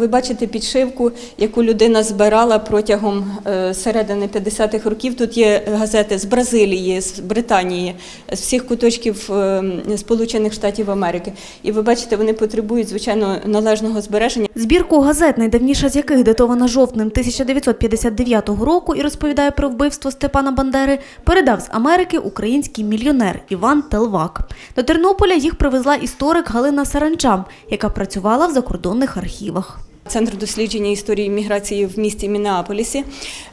ви бачите підшивку, яку людина збирала протягом е, середини 50-х років. Тут є газети з Бразилії, з Британії, з всіх куточків е, Сполучених Штатів Америки. І ви бачите, вони потребують звичайно належного збереження. Збірку газет, найдавніша з яких датована жовтнем 1959 року і розповідає про вбивство Степана Бандери, передав з Америки український мільйонер Іван Телвак. До Тернополя їх привезла історик Галина Саранчам, яка працювала в закордонних архівах. Центр дослідження історії міграції в місті Мінеаполісі.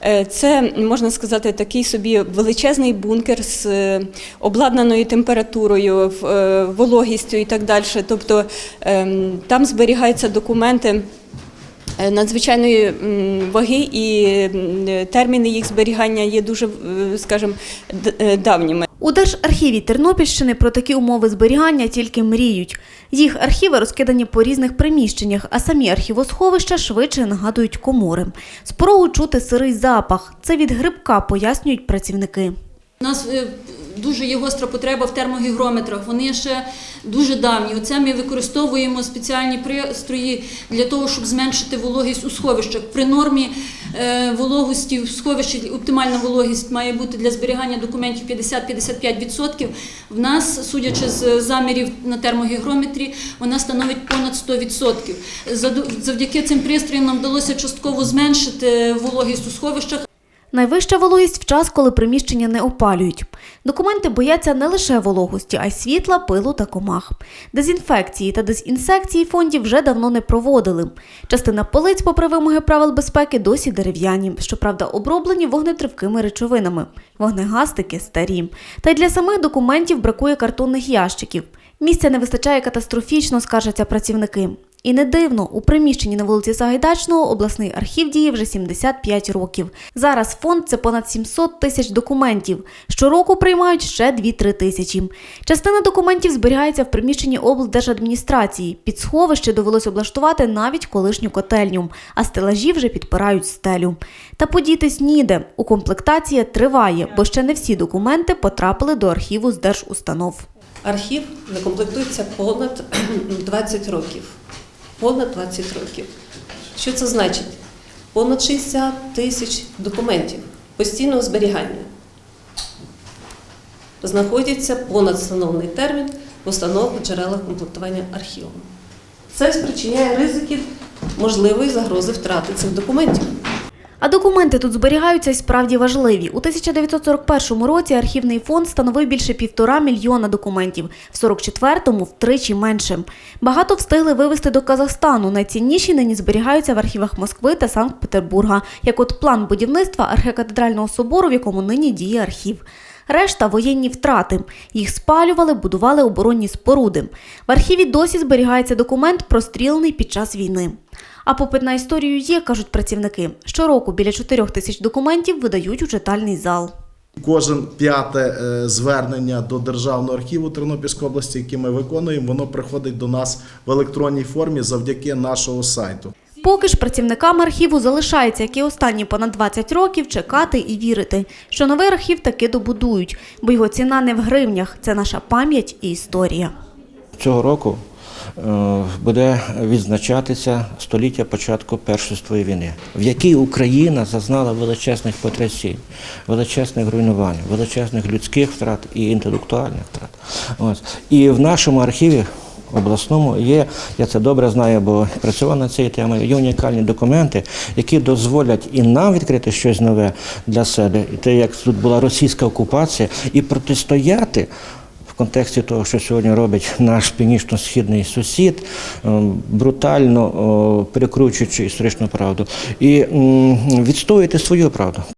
Е, Це можна сказати такий собі величезний бункер з е, обладнаною температурою, е, вологістю і так далі. Тобто ем, там зберігаються документи. Надзвичайної ваги і терміни їх зберігання є дуже, скажімо, давніми. У Держархіві Тернопільщини про такі умови зберігання тільки мріють. Їх архіви розкидані по різних приміщеннях, а самі архівосховища швидше нагадують комори. З порогу чути сирий запах. Це від грибка, пояснюють працівники. У нас е, дуже є гостра потреба в термогігрометрах. Вони ще дуже давні. Оце ми використовуємо спеціальні пристрої для того, щоб зменшити вологість у сховищах. При нормі е, вологості в сховищі оптимальна вологість має бути для зберігання документів 50-55%. В нас, судячи з замірів на термогігрометрі, вона становить понад 100%. Завдяки цим пристроям нам вдалося частково зменшити вологість у сховищах. Найвища вологість в час, коли приміщення не опалюють. Документи бояться не лише вологості, а й світла, пилу та комах. Дезінфекції та дезінсекції фондів вже давно не проводили. Частина полиць, попри вимоги правил безпеки, досі дерев'яні, щоправда, оброблені вогнетривкими речовинами. Вогнегастики старі. Та й для самих документів бракує картонних ящиків. Місця не вистачає катастрофічно, скаржаться працівники. І не дивно, у приміщенні на вулиці Сагайдачного обласний архів діє вже 75 років. Зараз фонд це понад 700 тисяч документів. Щороку приймають ще 2-3 тисячі. Частина документів зберігається в приміщенні облдержадміністрації. Під сховище довелось облаштувати навіть колишню котельню, а стелажі вже підпирають стелю. Та подітись ніде. Укомплектація триває, бо ще не всі документи потрапили до архіву з держустанов. Архів не комплектується понад 20 років. Понад 20 років. Що це значить? Понад 60 тисяч документів постійного зберігання. Знаходяться понад встановлений термін в установлених джерелах комплектування архівом. Це спричиняє ризики можливої загрози втрати цих документів. А документи тут зберігаються й справді важливі. У 1941 році архівний фонд становив більше півтора мільйона документів, в 44-му втричі менше. Багато встигли вивезти до Казахстану. Найцінніші нині зберігаються в архівах Москви та Санкт-Петербурга, як от план будівництва архікатедрального собору, в якому нині діє архів. Решта воєнні втрати. Їх спалювали, будували оборонні споруди. В архіві досі зберігається документ, прострілений під час війни. А попит на історію є, кажуть працівники. Щороку біля 4 тисяч документів видають у читальний зал. Кожен п'яте е, звернення до Державного архіву Тернопільської області, яке ми виконуємо, воно приходить до нас в електронній формі завдяки нашого сайту. Поки ж працівникам архіву залишається, як і останні понад 20 років, чекати і вірити, що новий архів таки добудують, бо його ціна не в гривнях, це наша пам'ять і історія. Цього року буде відзначатися століття початку Першої війни, в якій Україна зазнала величезних потрясінь, величезних руйнувань, величезних людських втрат і інтелектуальних втрат. Ось. І в нашому архіві обласному є, я це добре знаю, бо працював над цією темою, є унікальні документи, які дозволять і нам відкрити щось нове для себе, і те, як тут була російська окупація, і протистояти контексті того, що сьогодні робить наш північно-східний сусід, е, брутально перекручуючи історичну правду, і відстоювати свою правду.